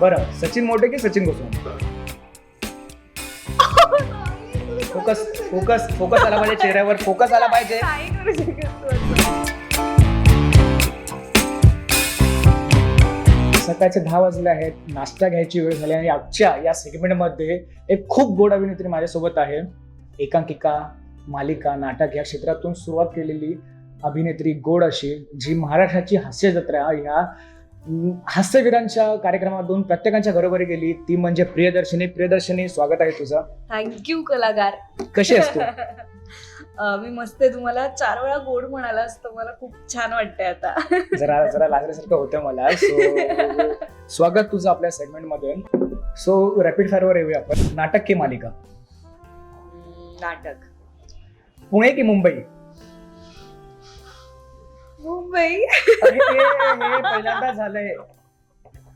बरं सचिन मोठे की Sachin Goswami focus focus focus आला पाहिजे चेहऱ्यावर फोकस आला पाहिजे. करू शकत. सकाळचे दहा वाजले आहेत नाश्ता घ्यायची वेळ झाली आणि आजच्या या सेगमेंटमध्ये एक खूप गोड अभिनेत्री माझ्यासोबत आहे. एकांकिका मालिका नाटक या क्षेत्रातून सुरुवात केलेली अभिनेत्री गोड अशी जी महाराष्ट्राची हास्य जत्रा ह्या हास्यवीरांच्या कार्यक्रमातून प्रत्येकाच्या घरोघरी गेली. ती म्हणजे प्रियदर्शनी. प्रियदर्शनी स्वागत आहे तुझं. थँक्यू कलाकार. कशी असतो मी मस्त आहे. तुम्हाला चार वेळा गोड म्हणालास तर मला खूप छान वाटतंय आता. जरा जरा लागल्यासारखं होतं मला. सो स्वागत तुझं आपल्या सेगमेंटमध्ये सो रॅपिड फायरवर येऊया आपण. नाटक की मालिका? नाटक. पुणे की मुंबई? मुंबई. अरे हे पहिल्यांदा झालंय.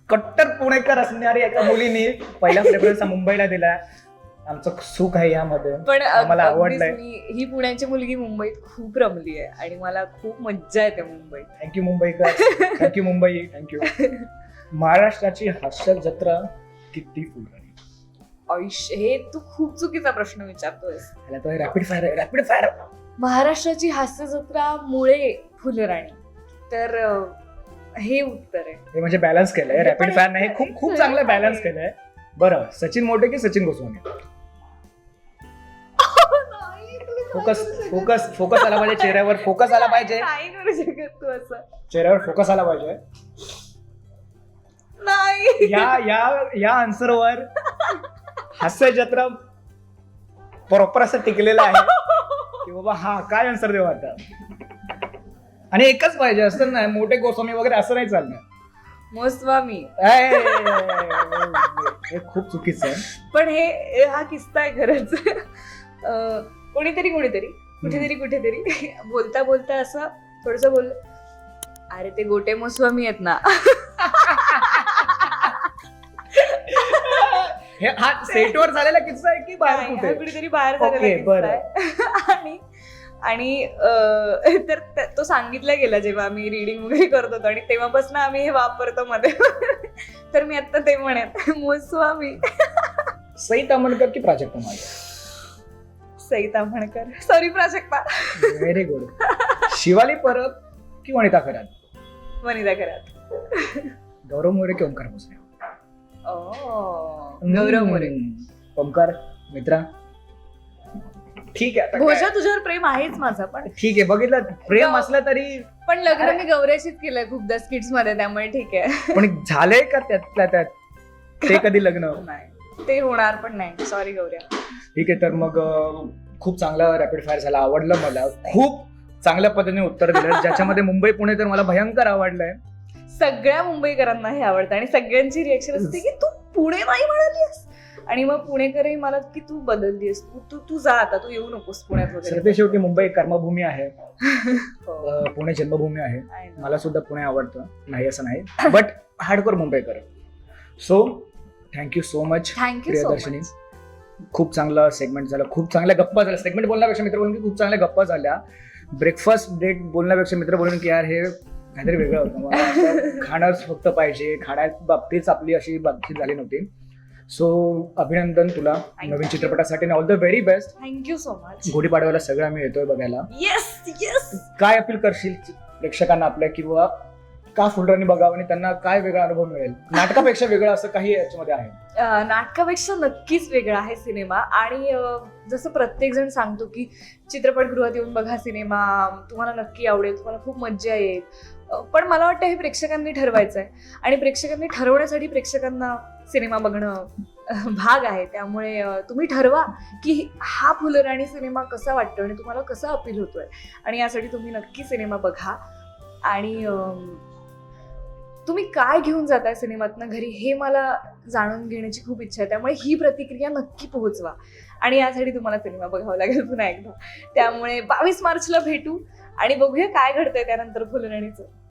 कट्टर पुणेकर असणारी एका मुलीने पहिला प्रेफरन्स मुंबईला दिला आमचं सुख आहे यामध्ये. पण मला अगदीच आवडलंय. मी- ही पुण्याची मुलगी मुंबईत खूप रमली आहे आणि मला खूप मज्जा येते मुंबईत. Thank you Mumbaikar. Thank you Mumbai. Thank you महाराष्ट्राची हास्य जत्रा किती फुलराणी आयुष्य हे तू खूप चुकीचा प्रश्न विचारतोयस. तो रॅपिड फायर रॅपिड फायर महाराष्ट्राची हास्य जत्रा मुळे फुलराणी. तर हे उत्तर आहे. हे म्हणजे बॅलन्स केलंय. रॅपिड फायर नाही खूप खूप चांगलं बॅलन्स केलंय. बरं सचिन मोठे की Sachin Goswami? Focus focus focus आला पाहिजे चेहऱ्यावर फोकस आला पाहिजे. नाही करू शकत तू असं. चेहऱ्यावर फोकस आला पाहिजे. नाही. या या या आन्सरवर हास्य जत्रा प्रॉपर असं टिकलेलं आहे. की बाबा हा काय आन्सर देऊ आता? आणि एकच पाहिजे असं नाही मोठे गोस्वामी वगैरे असं नाही चालणार. मोस्वामी. ऐ, हे खूप चुकीचं आहे. पण हे हा किस्सा आहे खरंच. अं, कोणीतरी कोणीतरी कुठेतरी कुठेतरी बोलता बोलता असं थोडस बोल अरे ते गोटे मोस्वामी आहेत ना. हे हा सेटवर झालेला किस्सा आहे की बाहेर नाही, हा कुठे? कुठेतरी बाहेर ओके, झालेला किस्सा बरं. आहे. आणि आणि तर त- सांगितला गेला जेव्हा आम्ही रिडिंग वगैरे करत होतो आणि तेव्हापासून आम्ही हे वापरतो मध्ये. तर मी आता ते म्हणेन. मोस्वामी. सई तामणकर की प्राजक्ता मागे Sai Tamhankar sorry Prajakta. Very good Shivali Parab की वनिता खरात? वनिता घरात गौरव मोरे की ओंकार भोसले? गौरव मोरे. ओंकार मित्रा? ठीक आहे आता काय? भोजा तुझ्यावर प्रेम आहेच माझं पण ठीक आहे बघितलं प्रेम असलं तरी पण लग्न मी गौऱ्याशीच केलंय खूपदा स्किट्समध्ये त्यामुळे ठीक आहे. पण झालंय का त्यातल्या त्यात? ते कधी लग्न? नाही ते होणार पण नाही. सॉरी गौऱ्या. ठीक आहे तर मग अं, खूप चांगला रॅपिड फायर झाला आवडलं मला. खूप चांगल्या पद्धतीने उत्तर दिलं ज्याच्यामध्ये मुंबई पुणे तर मला भयंकर आवडलंय. सगळ्या मुंबईकरांना हे आवडतं आणि सगळ्यांची रिएक्शन असते की तू पुणे नाही म्हणालीस आणि मग पुणेकरही मला की तू बदललीस तू तू तू जा आता तू येऊ नकोस पुण्यात वगैरे. शेवटी मुंबई कर्मभूमी आहे. हो. पुणे जन्मभूमी आहे. मला सुद्धा पुणे आवडतं. नाही असं नाही. But hardcore Mumbaikar so thank you so much thank you Priyadarshini. खूप चांगला सेगमेंट झाला. खूप चांगल्या गप्पा झाल्या. सेगमेंट बोलण्यापेक्षा मित्र बोलून की खूप चांगल्या गप्पा झाल्या. ब्रेकफास्ट डेट बोलण्यापेक्षा मित्र बोलून की यार हे काहीतरी वेगळं होतं. खाणंच फक्त पाहिजे. खाण्यात बाबतीत आपली अशी बातचीत झाली नव्हती. सो अभिनंदन तुला you. नवीन चित्रपटासाठी all the very best thank you so much गुढीपाडव्याला सगळं आम्ही येतोय बघायला. येस येस काय अपील करशील प्रेक्षकांना आपल्या किंवा का फुलराणी बघावं आणि त्यांना काय वेगळा अनुभव मिळेल? नाटकापेक्षा वेगळं असं काही याच्यामध्ये आहे? अं, नाटकापेक्षा नक्कीच वेगळा आहे सिनेमा. आणि अं, जसं प्रत्येक जण सांगतो की चित्रपटगृहात येऊन बघा सिनेमा तुम्हाला नक्की आवडेल तुम्हाला खूप मज्जा येईल. अं, पण मला वाटतं हे प्रेक्षकांनी ठरवायचं आहे आणि प्रेक्षकांनी ठरवण्यासाठी प्रेक्षकांना सिनेमा बघणं अं, भाग आहे. त्यामुळे अं, तुम्ही ठरवा की हा फुलराणी सिनेमा कसा वाटतो आणि तुम्हाला कसा अपील होतोय. आणि यासाठी तुम्ही नक्की सिनेमा बघा. आणि अं, तुम्ही काय घेऊन जाताय सिनेमातनं घरी हे मला जाणून घेण्याची खूप इच्छा आहे. त्यामुळे ही प्रतिक्रिया नक्की पोहोचवा. आणि यासाठी तुम्हाला सिनेमा बघावा लागेल पुन्हा एकदा. त्यामुळे बावीस मार्चला भेटू आणि बघूया काय घडतंय त्यानंतर फुलराणीचं.